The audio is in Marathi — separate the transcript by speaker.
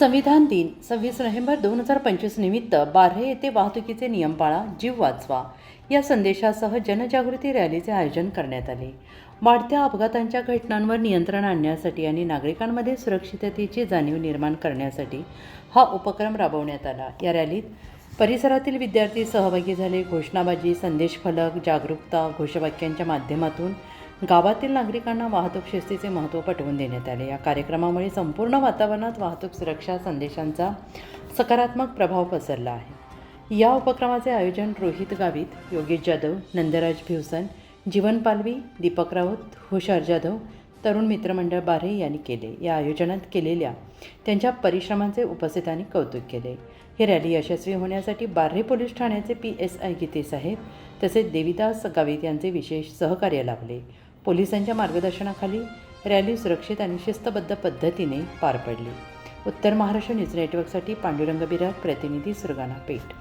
Speaker 1: संविधान दिन सव्वीस नोव्हेंबर दोन हजार पंचवीस निमित्त बार्हे येथे वाहतुकीचे नियम पाळा जीव वाचवा. या संदेशासह जनजागृती रॅलीचे आयोजन करण्यात आले. वाढत्या अपघातांच्या घटनांवर नियंत्रण आणण्यासाठी आणि नागरिकांमध्ये सुरक्षिततेची जाणीव निर्माण करण्यासाठी हा उपक्रम राबवण्यात आला. या रॅलीत परिसरातील विद्यार्थी सहभागी झाले. घोषणाबाजी संदेशफलक जागरूकता घोषवाक्यांच्या माध्यमातून गावातील नागरिकांना वाहतूक शिस्तीचे महत्त्व पटवून देण्यात आले. या कार्यक्रमामुळे संपूर्ण वातावरणात वाहतूक सुरक्षा संदेशांचा सकारात्मक प्रभाव पसरला आहे. या उपक्रमाचे आयोजन रोहित गावित योगेश जाधव नंदराज भिवसन जीवन पालवी दीपक राऊत हुशार जाधव तरुण मित्रमंडळ बारे यांनी केले. या आयोजनात केलेल्या त्यांच्या परिश्रमांचे उपस्थितांनी कौतुक केले. ही रॅली यशस्वी होण्यासाठी बार्हे पोलीस ठाण्याचे पी एस आय गीते साहेब तसेच देविदास गावित यांचे विशेष सहकार्य लाभले. पोलिसांच्या मार्गदर्शनाखाली रॅली सुरक्षित आणि शिस्तबद्ध पद्धतीने पार पडली. उत्तर महाराष्ट्र न्यूज नेटवर्कसाठी पांडुरंग बिरार प्रतिनिधी सुरगाणा पेठ.